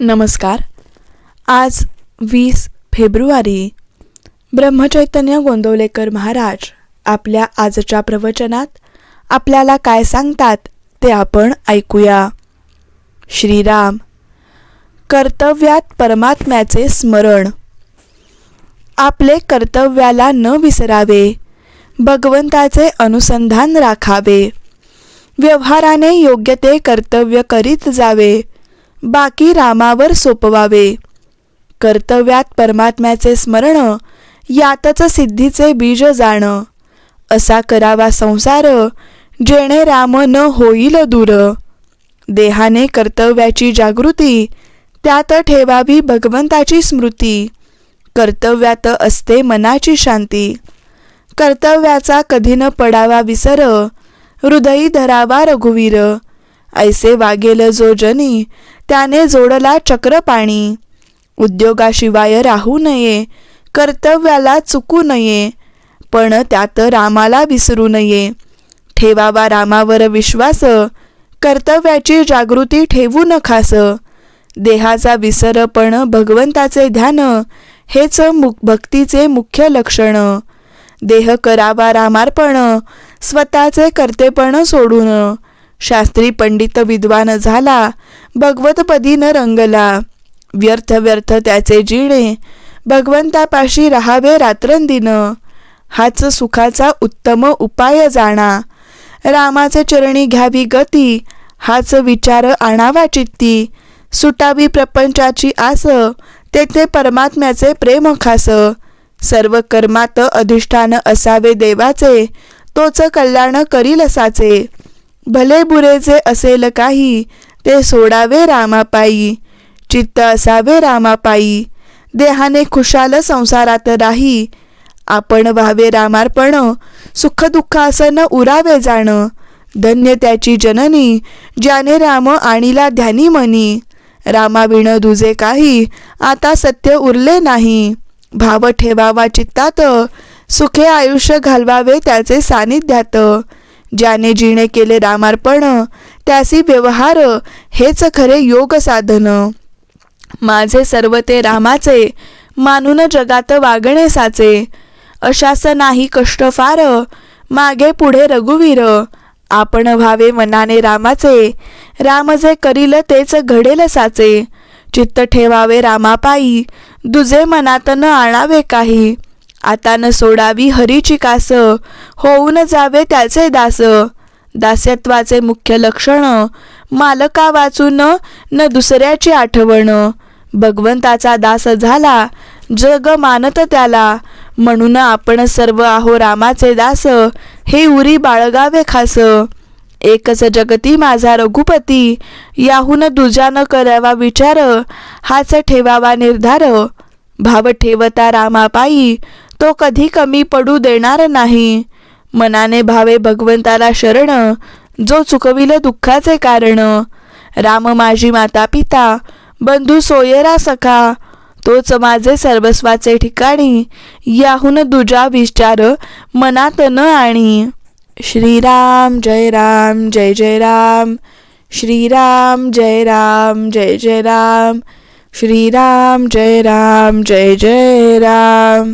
नमस्कार. आज वीस फेब्रुवारी ब्रह्मचैतन्य गोंदवलेकर महाराज आपल्या आजच्या प्रवचनात आपल्याला काय सांगतात ते आपण ऐकूया. श्रीराम कर्तव्यात परमात्म्याचे स्मरण. आपले कर्तव्याला न विसरावे भगवंताचे अनुसंधान राखावे व्यवहाराने योग्य ते कर्तव्य करीत जावे बाकी रामावर सोपवावे. कर्तव्यात परमात्म्याचे स्मरण यातच सिद्धीचे बीज जाण. असा करावा संसार जेणे राम न होईल दूर. देहाने कर्तव्याची जागृती त्यात ठेवावी भगवंताची स्मृती. कर्तव्यात असते मनाची शांती. कर्तव्याचा कधी न पडावा विसर हृदयी धरावा रघुवीर. ऐसे वागेल जो जनी त्याने जोडला चक्रपाणी. उद्योगाशिवाय राहू नये कर्तव्याला चुकू नये पण त्यात रामाला विसरू नये. ठेवावा रामावर विश्वास कर्तव्याची जागृती ठेवू नखास. देहाचा विसर पण भगवंताचे ध्यान हेच मुक भक्तीचे मुख्य लक्षण. देह करावा रामार्पण स्वतःचे कर्तेपण सोडून. शास्त्री पंडित विद्वान झाला भगवतपदी न रंगला. व्यर्थ व्यर्थ त्याचे जिणे भगवंतापाशी राहावे रात्रंदिन. हाच सुखाचा उत्तम उपाय जाणा. रामाचे चरणी घ्यावी गती हाच विचार आणावा चित्ती. सुटावी प्रपंचाची आस तेथे परमात्म्याचे प्रेम खास. सर्व कर्मात अधिष्ठान असावे देवाचे तोच कल्याण करील साचे. भले बुरे जे असेल काही ते सोडावे रामापायी. चित्त असावे रामापायी. देहाने खुशाल संसारात राही. आपण व्हावे रामार्पण. सुखदुःखासन असं न उरावे जाणं. धन्य त्याची जननी ज्याने राम आणिला ध्यानी मनी. रामाविण दुजे काही आता सत्य उरले नाही. भाव ठेवावा चित्तात. सुखे आयुष्य घालवावे त्याचे सानिध्यात. ज्याने जिणे केले रामार्पण त्यासी व्यवहार हेच खरे योग साधन. माझे सर्व ते रामाचे मानून जगात वागणे साचे. अशास नाही कष्ट फार मागे पुढे रघुवीर. आपण व्हावे मनाने रामाचे राम जे करील तेच घडेल साचे. चित्त ठेवावे रामापायी दुजे मनात न आणावे काही. आता न सोडावी हरीची कास. होऊन जावे त्याचे दास. दास्यत्वाचे मुख्य लक्षण मालका वाचून न दुसऱ्याची आठवण. भगवंताचा दास झाला जग मानत त्याला. म्हणून आपण सर्व आहो रामाचे दास हे उरी बाळगावे खास. एकच जगती माझा रघुपती याहून दुजा न करावा विचार हाच ठेवावा निर्धार. भाव ठेवता रामापायी तो कधी कमी पडू देणार नाही. मनाने भावे भगवंताला शरण जो चुकविल दुःखाचे कारण. राम माझी माता पिता बंधू सोयरा सखा तोच माझे सर्वस्वाचे ठिकाणी याहून दुजा विचार मनात न आणि. श्रीराम जय राम जय जय राम. श्रीराम जय राम जय जय राम. श्रीराम जय राम जय जय राम.